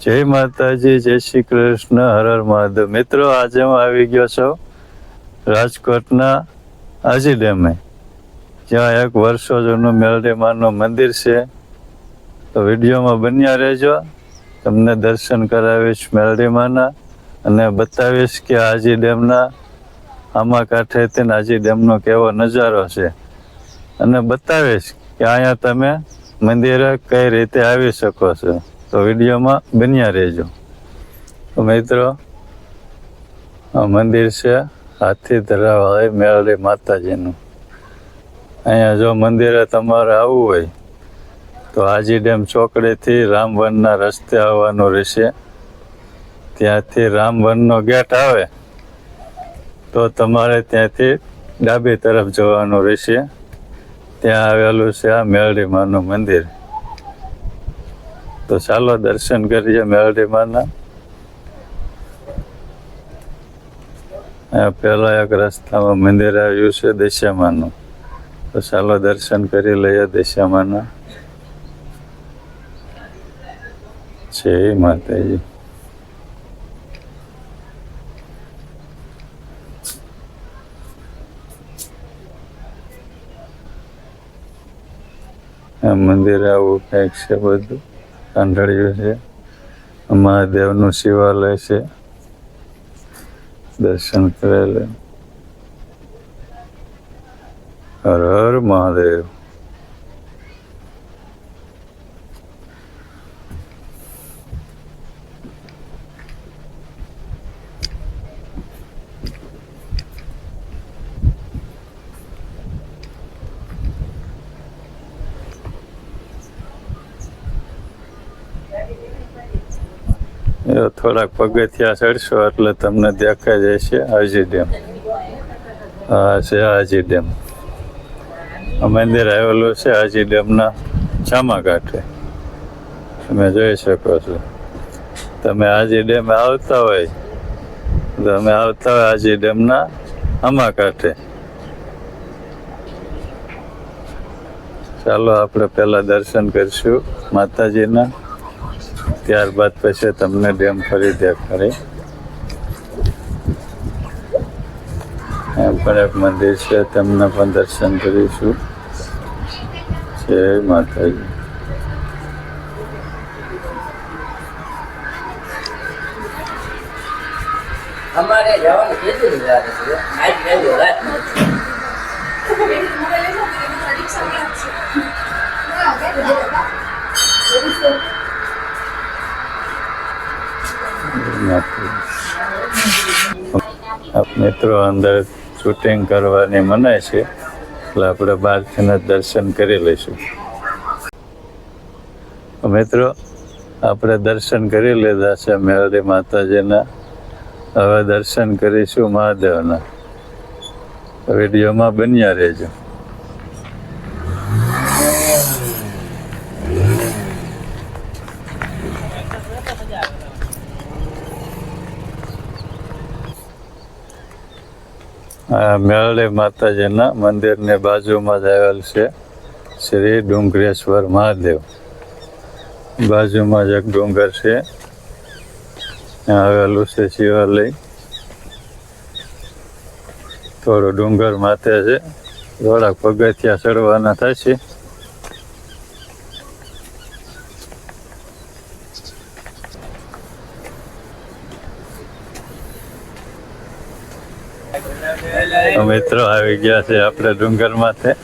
જય માતાજી, જય શ્રી કૃષ્ણ, હર હર મહાદેવ. મિત્રો, આજે હું આવી ગયો છું રાજકોટના આજી ડેમે જ્યાં એક વર્ષો જૂનું મેલડીમાનું મંદિર છે. તો વિડીયોમાં બન્યા રહેજો. તમને દર્શન કરાવીશ મેલડીમાના અને બતાવીશ કે આજી ડેમના આમા કાંઠેથી આજી ડેમનો કેવો નજારો છે. અને બતાવીશ કે અહીંયા તમે મંદિરે કઈ રીતે આવી શકો છો. તો વિડીયોમાં બન્યા રહેજો. તો મિત્રો મંદિર છે, હાથી ધરાવાળી મેળે માતાજીનું. અહીંયા જો મંદિરે તમારે આવવું હોય, તો હાજી ડેમ ચોકડીથી રામવનના રસ્તે આવવાનું રહેશે. ત્યાંથી રામવનનો ગેટ આવે, તો તમારે ત્યાંથી ડાબી તરફ જવાનું રહેશે. ત્યાં આવેલું છે આ મેળડીમાનું મંદિર. તો ચાલો દર્શન કરીએ મેળડીમાના. અહીંયા પહેલા એક રસ્તામાં મંદિર આવ્યું છે દશામાનું તો ચાલો દર્શન કરી લઈએ દશામાના જય માતાજી. મંદિર આવું કંઈક છે બધું. કાંઠળિયું છે. મહાદેવનું શિવાલય છે. દર્શન કરેલ. હર હર મહાદેવ. થોડાક પગથિયા ચડશો એટલે તમને દેખાઈ જશે હાજી ડેમ. હા, છે હાજી ડેમ. મંદિર આવેલું છે હાજી ડેમના છામા કાંઠે તમે જોઈ શકો છો. તમે હાજી ડેમે આવતા હોય તમે આવતા હોય હાજી ડેમના આમા કાંઠે ચાલો આપણે પહેલા દર્શન કરીશું માતાજીના. ત્યારબાદ પછી તમને ડેમ ફરી દેખાડે. એમ પણ એક મંદિર છે તમને પણ દર્શન કરીશું. જય માતાજી. અમારે જવાનું રાત મિત્રો અંદર શૂટિંગ કરવાની મનાય છે, એટલે આપણે બહારથીના દર્શન કરી લઈશું. મિત્રો, આપણે દર્શન કરી લીધા છે મેરડી માતાજીના. હવે દર્શન કરીશું મહાદેવના. વિડીયોમાં બન્યા રહેજો. આ મેરડી માતાજીના મંદિરની બાજુમાં જ આવેલ છે. શ્રી ડુંગરેશ્વર મહાદેવ. બાજુમાં જ એક ડુંગર છે. આવેલું છે શિવાલય. થોડું ડુંગર માથે છે. થોડાક પગથિયા ચડવાના થશે મિત્રો આવી ગયા છે આપણે ડુંગર માથે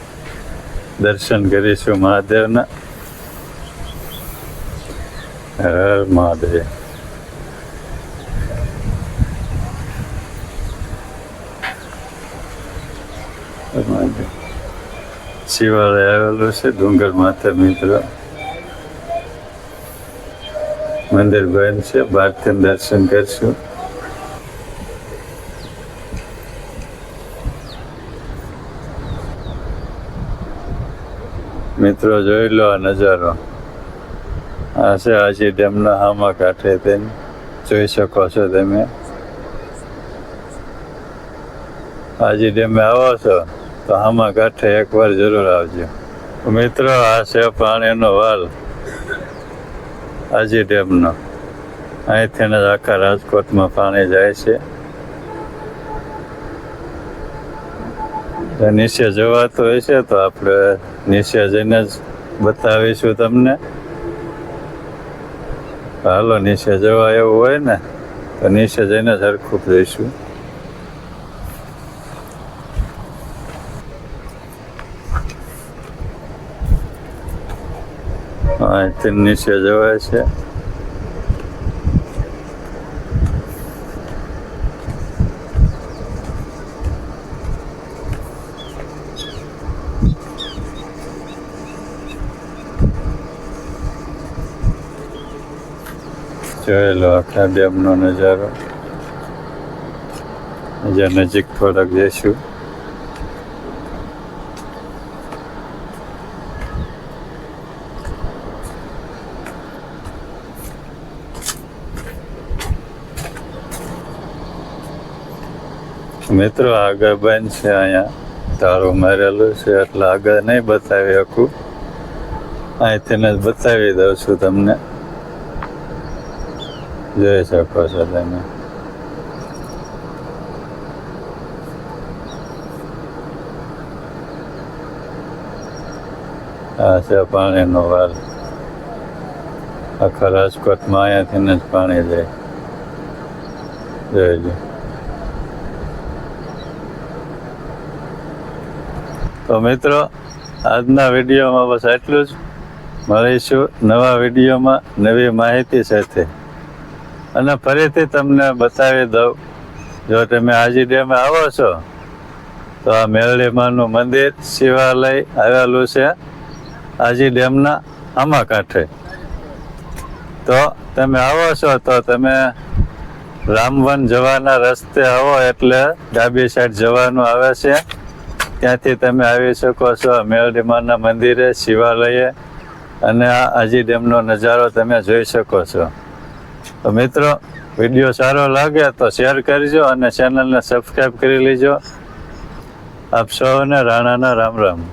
દર્શન કરીશું મહાદેવના. હર મહાદેવ. શિવાલય આવેલું છે ડુંગર માથે મિત્રો. મંદિર બંધ છે. બહારથી દર્શન કરશું. મિત્રો જોઈ લો આ નજારો. આ છે આજી ડેમના હામા કાંઠે તેમ. જોઈ શકો છો તમે. હાજી ડેમે આવો છો, તો હામા કાંઠે એકવાર જરૂર આવજો. મિત્રો, આ છે પાણીનો વાલ. આજી ડેમનો. અહીંથી આખા રાજકોટમાં પાણી જાય છે. નીચે જવાતું હશે તો આપણે નીચે જઈને જ બતાવીશું તમને. હાલો, નીચે જવા એવું હોય ને, તો નીચે જઈને રહીશું જઈશું. અહીંથી નીચે જવાય છે. જોઈ લો આખા ડેમનો નજારો. હજી નજીક થોડાક જઈશું. મિત્રો આગળ બંધ છે અહીંયા. તારું મારેલું છે એટલે આગળ નહીં બતાવી શકું. અહીંથી જ બતાવી દઉં છું તમને. જોઈ શકો છો તમે. આ છે પાણીનો વાલ. આખા રાજકોટમાં અહીંયાથી જ પાણી જાય જોઈ તો મિત્રો, આજના વિડીયોમાં બસ એટલું જ. મળીશું નવા વિડીયોમાં નવી માહિતી સાથે. અને ફરીથી તમને બતાવી દઉં. જો તમે હાજી ડેમે આવો છો, તો આ મેરડીમાનું મંદિર શિવાલય આવેલું છે. હાજી ડેમના આમાં કાંઠે તો તમે આવો છો, તો તમે રામવન જવાના રસ્તે આવો એટલે ડાબી સાઈડ જવાનું આવે છે. ત્યાંથી તમે આવી શકો છો મેરડીમાના મંદિરે, શિવાલયે. અને આ હાજી ડેમનો નજારો તમે જોઈ શકો છો. તો મિત્રો વીડિયો સારો લાગે તો શેર કરજો અને ચેનલને સબસ્ક્રાઈબ કરી લેજો. આપ સૌને રાણાના રામ રામ.